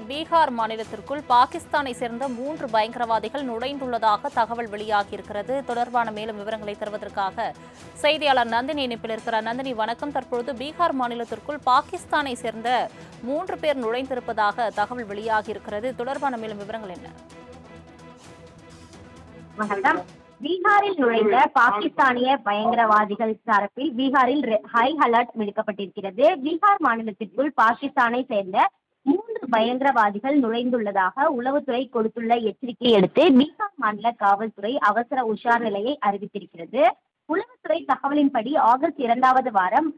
பீகார் மாநிலத்திற்குள் பாகிஸ்தானை சேர்ந்த மூன்று பயங்கரவாதிகள் நுழைந்துள்ளதாக தகவல் வெளியாகியிருக்கிறது. தொடர்பான மேலும் விவரங்களை தருவதற்காக செய்தியாளர் நந்தினி இணைப்பில் இருக்கிறார். நந்தினி வணக்கம். தற்பொழுது பீகார் மாநிலத்திற்குள் பாகிஸ்தானை சேர்ந்த மூன்று பேர் நுழைந்திருப்பதாக தகவல் வெளியாகியிருக்கிறது. தொடர்பான மேலும் விவரங்கள் என்ன? பீகாரில் நுழைந்த பாகிஸ்தானிய பயங்கரவாதிகள் தரப்பில் பீகாரில் ஹை அலர்ட் விடுக்கப்பட்டிருக்கிறது. பீகார் மாநிலத்திற்குள் பாகிஸ்தானை சேர்ந்த பயங்கரவாதிகள் நுழைந்துள்ளதாக உளவுத்துறை கொடுத்துள்ள எச்சரிக்கையை அடுத்து பீகார் மாநில காவல்துறை அவசர உஷார் நிலையை அறிவித்திருக்கிறது. உளவுத்துறை தகவலின்படி ஆகஸ்ட் இரண்டாவது வாரம்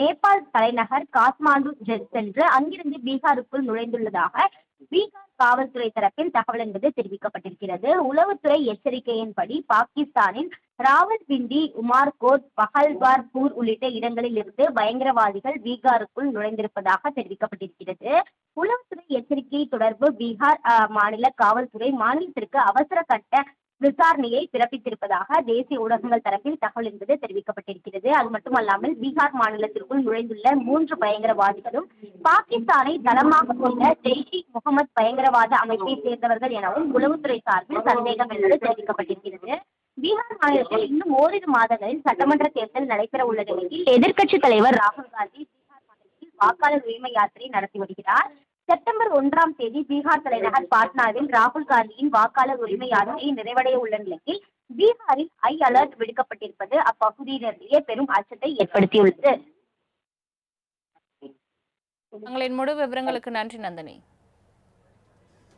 நேபாள் தலைநகர் காத்மாண்டு சென்று அங்கிருந்து பீகாருக்குள் நுழைந்துள்ளதாக பீகார் காவல்துறை தரப்பில் தகவல் என்பது தெரிவிக்கப்பட்டிருக்கிறது. உளவுத்துறை எச்சரிக்கையின்படி பாகிஸ்தானின் ராவல்பிண்டி உமார்கோட் பஹல்வார்பூர் உள்ளிட்ட இடங்களில் இருந்து பயங்கரவாதிகள் பீகாருக்குள் நுழைந்திருப்பதாக தெரிவிக்கப்பட்டிருக்கிறது. உளவுத்துறை எச்சரிக்கை தொடர்பு பீகார் மாநில காவல்துறை மாநிலத்திற்கு அவசர கட்ட விசாரணையை பிறப்பித்திருப்பதாக தேசிய ஊடகங்கள் தரப்பில் தகவல் என்பது தெரிவிக்கப்பட்டிருக்கிறது. அது மட்டுமல்லாமல் பீகார் மாநிலத்திற்குள் நுழைந்துள்ள மூன்று பயங்கரவாதிகளும் பாகிஸ்தானை தளமாக கொண்ட ஜெய்ஷ் இ முகமது பயங்கரவாத அமைப்பை சேர்ந்தவர்கள் எனவும் உளவுத்துறை சார்பில் சந்தேகம் என்பது தெரிவிக்கப்பட்டிருக்கிறது. பீகார் மாநிலத்தில் இன்னும் ஓரிரு மாதங்களில் சட்டமன்ற தேர்தல் நடைபெற உள்ள நிலையில் எதிர்க்கட்சித் தலைவர் ராகுல் காந்தி வாக்காளர் உரிமை யாத்திரை நடத்தி வருகிறார். செப்டம்பர் ஒன்றாம் தேதி பீகார் தலைநகர் பாட்னாவில் ராகுல் காந்தியின் வாக்காளர் உரிமை யாத்திரை நிறைவடைய உள்ள நிலையில் பீகாரில் ஐ அலர்ட் விடுக்கப்பட்டிருப்பது அப்பகுதியினரிடையே பெரும் அச்சத்தை ஏற்படுத்தியுள்ளது. உங்களின் முழு விவரங்களுக்கு நன்றி நந்தினி.